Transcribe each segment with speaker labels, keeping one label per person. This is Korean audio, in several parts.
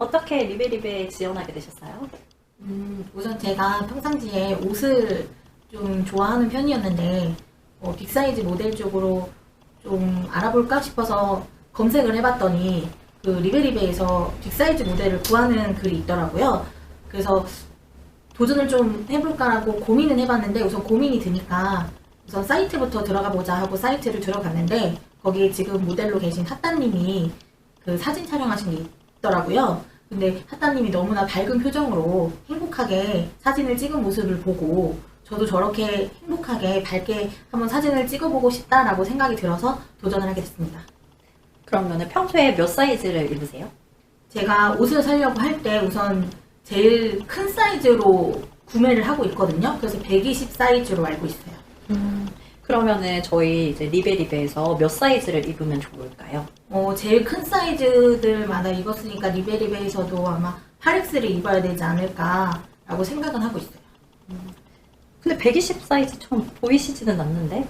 Speaker 1: 어떻게 리베리베에 지원하게 되셨어요?
Speaker 2: 음, 우선 제가 평상시에 옷을 좀 좋아하는 편이었는데 어, 빅사이즈 모델 쪽으로 좀 알아볼까 싶어서 검색을 해봤더니 그 리베리베에서 빅사이즈 모델을 구하는 글이 있더라고요. 그래서 도전을 좀 해볼까라고 고민은 해봤는데 우선 고민이 드니까 우선 사이트부터 들어가 보자 하고 사이트를 들어갔는데 거기에 지금 모델로 계신 핫따님이 그 사진 촬영하신 게 있더라고요. 근데 핫따님이 너무나 밝은 표정으로 행복하게 사진을 찍은 모습을 보고 저도 저렇게 행복하게 밝게 한번 사진을 찍어보고 싶다라고 생각이 들어서 도전을 하게 됐습니다.
Speaker 1: 그러면 평소에 몇 사이즈를 입으세요?
Speaker 2: 제가 옷을 사려고 할 때 우선 제일 큰 사이즈로 구매를 하고 있거든요. 그래서 120 사이즈로 알고 있어요.
Speaker 1: 그러면은 저희 이제 리베리베에서 몇 사이즈를 입으면 좋을까요?
Speaker 2: 어, 제일 큰 사이즈들마다 입었으니까 리베리베에서도 아마 8X를 입어야 되지 않을까라고 생각은 하고 있어요.
Speaker 1: 근데 120 사이즈처럼 보이시지는 않는데?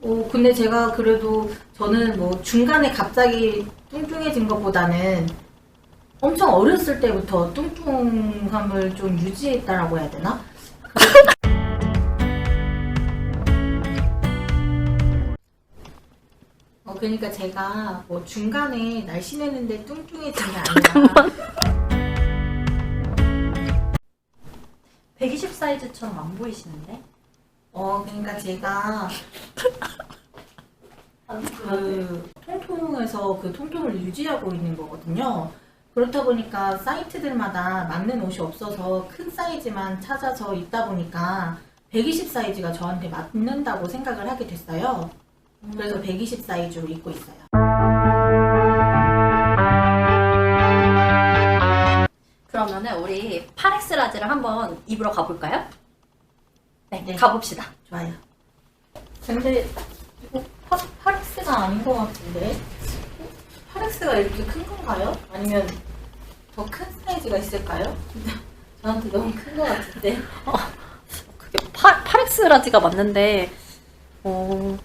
Speaker 2: 어, 근데 제가 그래도 저는 뭐 중간에 갑자기 뚱뚱해진 것보다는 엄청 어렸을 때부터 뚱뚱함을 좀 유지했다라고 해야 되나? 그러니까 제가 뭐 중간에 날씬했는데 뚱뚱해진 게 아니라
Speaker 1: 120 사이즈처럼 안 보이시는데?
Speaker 2: 어, 그러니까 제가 그 통통에서 그 통통을 유지하고 있는 거거든요. 그렇다 보니까 사이트들마다 맞는 옷이 없어서 큰 사이즈만 찾아서 입다 보니까 120 사이즈가 저한테 맞는다고 생각을 하게 됐어요. 그래서 120 사이즈로 입고 있어요.
Speaker 1: 그러면은 우리 8X 라지를 한번 입으러 가볼까요? 네,
Speaker 2: 네.
Speaker 1: 가봅시다.
Speaker 2: 좋아요. 근데 이거 파, 파렉스가 아닌 것 같은데? 파렉스가 이렇게 큰 건가요? 아니면 더 큰 사이즈가 있을까요? 저한테 너무 큰 것 같은데?
Speaker 1: 그게 8, 8X 라지가 맞는데 어,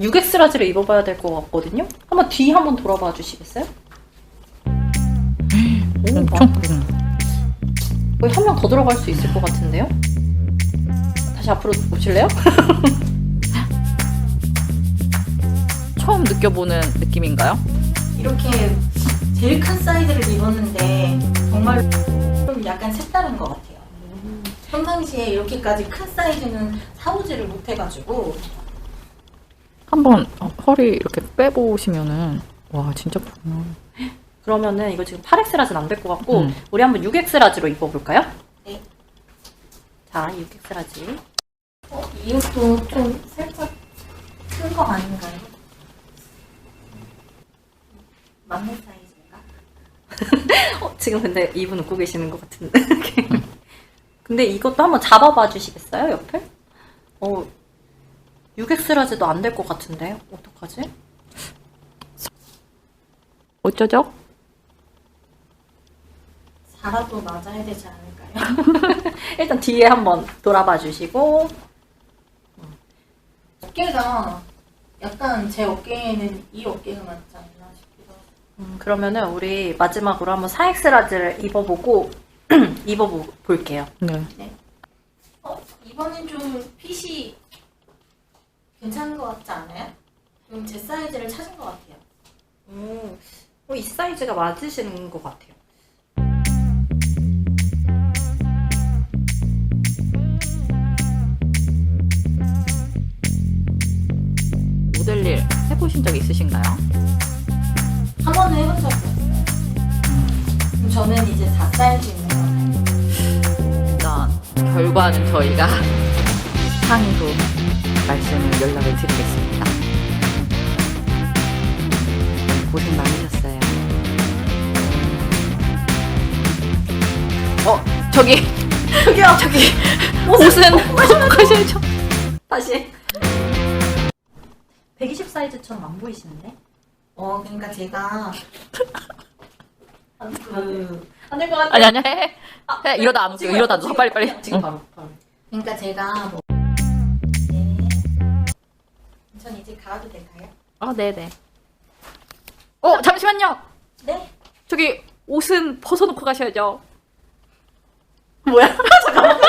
Speaker 1: 6X 라지를 입어봐야 될 것 같거든요? 한번 뒤 한번 돌아봐 주시겠어요? 오,
Speaker 3: 엄청
Speaker 1: 막 거의 한 명 더 들어갈 수 있을 것 같은데요? 다시 앞으로 오실래요?
Speaker 3: 처음 느껴보는 느낌인가요?
Speaker 2: 이렇게 제일 큰 사이즈를 입었는데 정말 좀 약간 색다른 것 같아요. 평상시에 이렇게까지 큰 사이즈는 사오지를 못해가지고
Speaker 3: 한번 허리 이렇게 빼보시면은 와 진짜 크구나.
Speaker 1: 그러면은 이거 지금 8X 라지는 안 될 것 같고
Speaker 3: 음.
Speaker 1: 우리 한번 6X 라지로 입어볼까요?
Speaker 2: 네.
Speaker 1: 자, 6X 라지.
Speaker 2: 어, 이 옷도 좀 살짝 큰 거 아닌가요? 맞는 사이즈인가?
Speaker 1: 어, 지금 근데 이분 웃고 계시는 것 같은데. 근데 이것도 한번 잡아봐 주시겠어요, 옆에? 어, 6X 라지도 안 될 것 같은데. 어떡하지?
Speaker 3: 어쩌죠?
Speaker 2: 4라도 맞아야 되지 않을까요?
Speaker 1: 일단 뒤에 한번 돌아봐 주시고.
Speaker 2: 어깨가 약간 제 어깨에는 이 어깨가 맞지 않나 싶기도 하고
Speaker 1: 음, 그러면은 우리 마지막으로 한번 4X 라지를 입어보고, 입어볼게요.
Speaker 3: 네.
Speaker 2: 어, 이번엔 좀 핏이 괜찮은 것 같지 않아요? 좀제 사이즈를 찾은 것 같아요.
Speaker 1: 오, 어, 이 사이즈가 맞으시는 것 같아요.
Speaker 3: 모델 일 해보신 적 있으신가요?
Speaker 2: 한 번도 해본 적이 없어요. 그럼 저는 이제 4사이즈 있는 것 같아요.
Speaker 3: 일단 결과는 저희가 상의로 말씀을 연락을 드리겠습니다. 고생 많으셨어요. 어 저기
Speaker 1: 저기요!
Speaker 3: 저기 옷은 가셔야죠.
Speaker 1: 다시. 120 사이즈처럼 안 보이시는데?
Speaker 2: 어, 그러니까 제가 그
Speaker 1: 안될 것 같아요.
Speaker 3: 아니 아니 해. 해 이러다 안 웃겨.
Speaker 1: 지금,
Speaker 3: 이러다.
Speaker 1: 지금,
Speaker 3: 빨리 빨리.
Speaker 1: 지금
Speaker 3: 응.
Speaker 1: 바로, 바로.
Speaker 2: 그러니까 제가 뭐 전 이제 가도 될까요?
Speaker 3: 아 네네. 어 잠시만요.
Speaker 2: 네.
Speaker 3: 저기 옷은 벗어놓고 가셔야죠.
Speaker 1: 뭐야? 잠깐만.